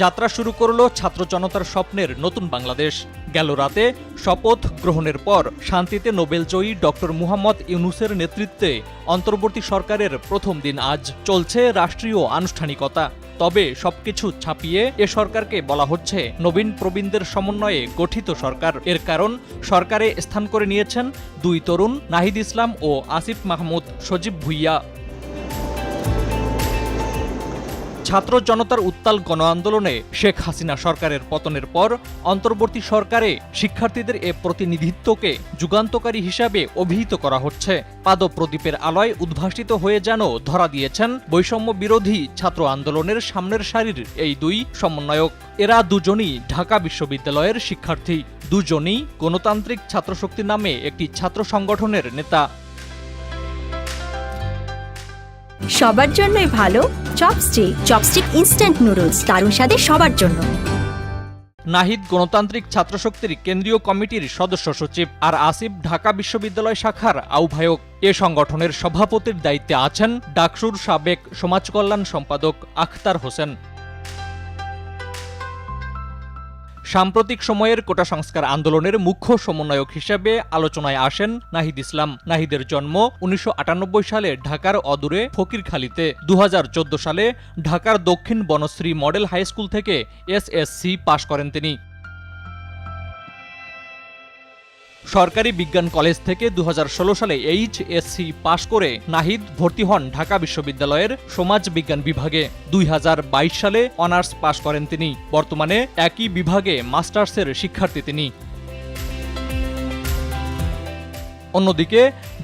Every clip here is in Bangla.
যাত্রা শুরু করল ছাত্র জনতার স্বপ্নের নতুন বাংলাদেশ। গেল রাতে শপথ গ্রহণের পর শান্তিতে নোবেলজয়ী ডক্টর মুহাম্মদ ইউনুসের নেতৃত্বে অন্তর্বর্তী সরকারের প্রথম দিন আজ চলছে রাষ্ট্রীয় আনুষ্ঠানিকতা। তবে সবকিছু ছাপিয়ে এ সরকারকে বলা হচ্ছে নবীন প্রবীণদের সমন্বয়ে গঠিত সরকার। এর কারণ সরকারে স্থান করে নিয়েছেন দুই তরুণ, নাহিদ ইসলাম ও আসিফ মাহমুদ, সজীব ভুইয়া। ছাত্র জনতার উত্তাল গণ আন্দোলনে শেখ হাসিনা সরকারের পতনের পর অন্তর্বর্তী সরকারে শিক্ষার্থীদের এ প্রতিনিধিত্বকে যুগান্তকারী হিসাবে অভিহিত করা হচ্ছে। পাদপ্রদীপের আলোয় উদ্ভাসিত হয়ে যেন ধরা দিয়েছেন বৈষম্য বিরোধী ছাত্র আন্দোলনের সামনের সারির এই দুই সমন্বয়ক। এরা দুজনই ঢাকা বিশ্ববিদ্যালয়ের শিক্ষার্থী, দুজনই গণতান্ত্রিক ছাত্রশক্তি নামে একটি ছাত্র সংগঠনের নেতা। সবার জন্যই ভালো চপস্টিক চপস্টিক ইনস্ট্যান্ট নুডলস দারুণ স্বাদে সবার জন্য। নাহিদ গণতান্ত্রিক ছাত্রশক্তির কেন্দ্রীয় কমিটির সদস্য সচিব আর আসিফ ঢাকা বিশ্ববিদ্যালয় শাখার আহ্বায়ক। এ সংগঠনের সভাপতির দায়িত্বে আছেন ডাকসুর সাবেক সমাজকল্যাণ সম্পাদক আখতার হোসেন। সাম্প্রতিক সময়ের কোটা সংস্কার আন্দোলনের মুখ্য সমন্বয়ক হিসেবে আলোচনায় আসেন নাহিদ ইসলাম। নাহিদের জন্ম উনিশশো আটানব্বই সালে ঢাকার অদূরে ফকিরখালীতে। দু হাজার চোদ্দ সালে ঢাকার দক্ষিণ বনশ্রী মডেল হাই স্কুল থেকে এসএসসি পাশ করেন তিনি। সরকারি বিজ্ঞান কলেজ থেকে দু হাজার ষোলো সালে এইচ এইচএসসি পাশ করে নাহিদ ভর্তি হন ঢাকা বিশ্ববিদ্যালয়ের সমাজ বিজ্ঞান বিভাগে। দুই হাজার বাইশ সালে অনার্স পাশ করেন তিনি। বর্তমানে একই বিভাগে মাস্টার্সের শিক্ষার্থী তিনি। অন্যদিকে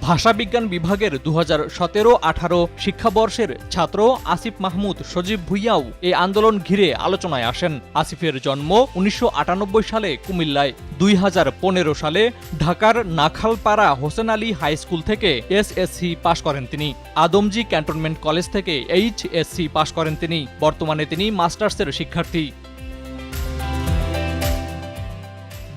ভাষাবিজ্ঞান বিভাগের দু হাজার সতেরো আঠারো শিক্ষাবর্ষের ছাত্র আসিফ মাহমুদ সজীব ভুইয়াও এই আন্দোলন ঘিরে আলোচনায় আসেন। আসিফের জন্ম উনিশশো আটানব্বই সালে কুমিল্লায় দুই হাজার পনেরো সালে ঢাকার নাখালপাড়া হোসেন আলী হাই স্কুল থেকে এসএসসি পাশ করেন তিনি। আদমজি ক্যান্টনমেন্ট কলেজ থেকে এইচএসসি পাশ করেন তিনি। বর্তমানে তিনি মাস্টার্সের শিক্ষার্থী।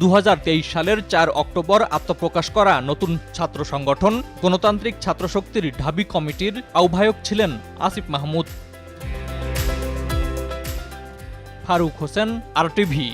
দু হাজার তেইশ সালের চার অক্টোবর আত্মপ্রকাশ করা নতুন ছাত্র সংগঠন, গণতান্ত্রিক ছাত্রশক্তির ঢাবি কমিটির আহ্বায়ক ছিলেন Asif Mahmud. Faruk Hossain R TV